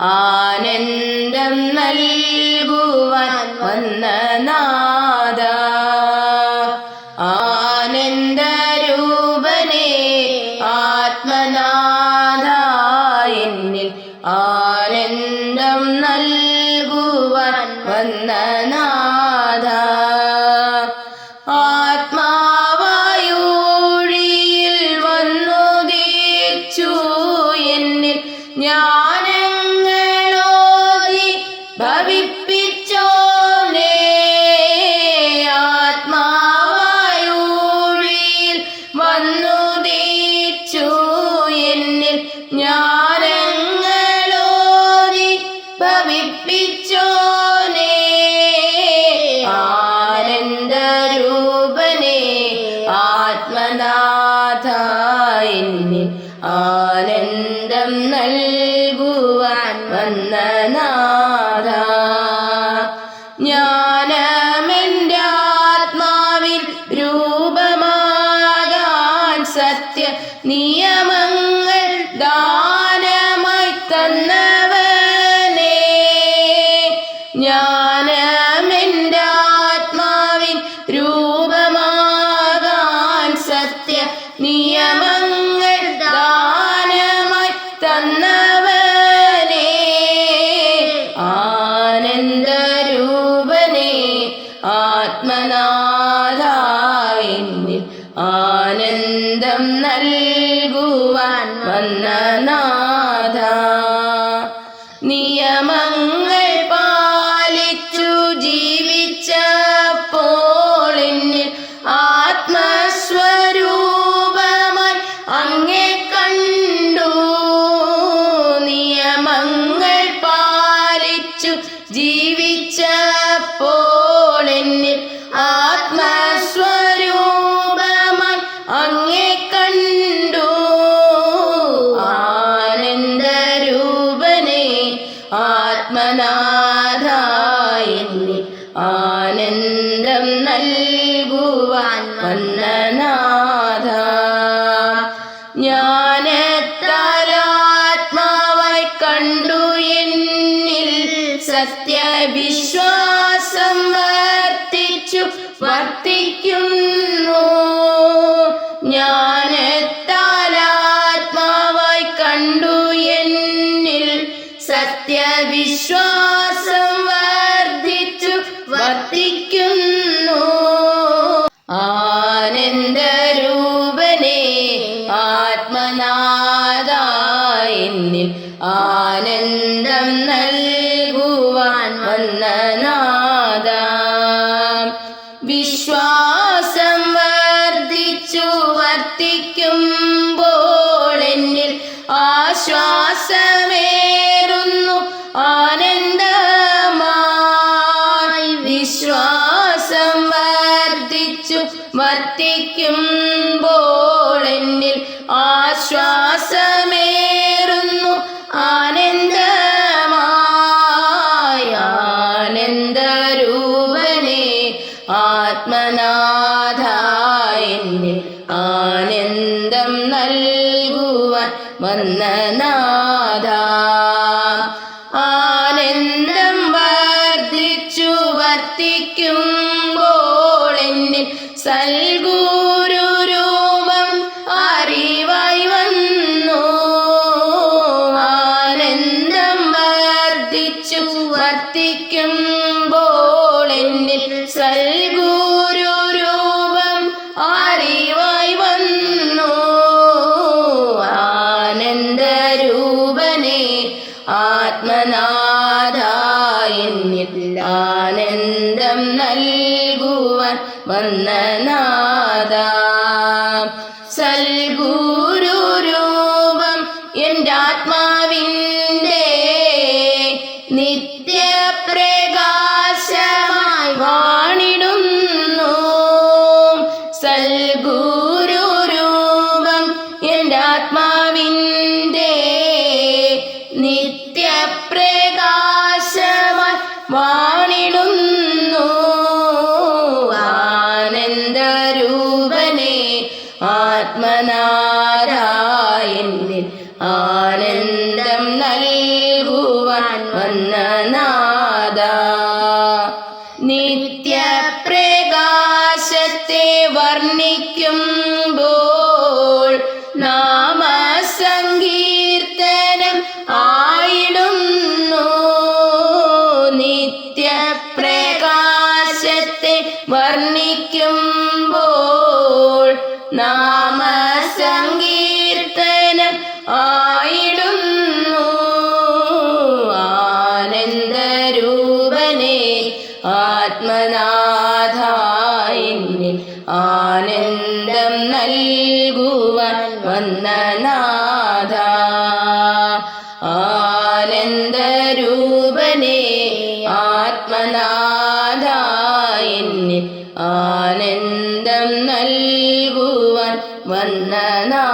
ആനന്ദം നൽകുവാൻ വന്ന നാ ജ്ഞാനമെന്റെ ആത്മാവിൽ രൂപമാകാൻ സത്യ നിയമങ്ങൾ ദാനമായി തന്ന ആനന്ദം നൽകുവാൻ വന്ന നാഥ. ആത്മനാഥായി ആനന്ദം നൽകുവാൻ വന്നനാഥ ഞാനെത്താലാത്മാവായി കണ്ടു എന്നിൽ സത്യഭി ആനന്ദം നൽകുവാൻ വന്ന നാദ വിശ്വാസം വർദ്ധിച്ചു വർദ്ധിക്കുമ്പോൾ എന്നിൽ ആശ്വാസമേറുന്നു ആനന്ദമായി. വിശ്വാസം വർദ്ധിച്ചു വർദ്ധിക്കും ഗണനാഥ നൽകുവാൻ വന്ന നാദ സൽഗുരുരൂപം എന്റെ ആത്മാവിന്റെ നിത്യപ്രകാശമായി വാണിടുന്നു. സൽഗുരുരൂപം എന്റെ ആത്മാവിന്റെ നിത്യപ്രകാശ Uh, ആത്മനാഥായിന്നിൽ ആനന്ദം നൽകുവാൻ വന്ന നാഥ ആനന്ദരൂപനെ ആത്മനാഥായിന്നിൽ ആനന്ദം നൽകുവാൻ വന്ന നാഥ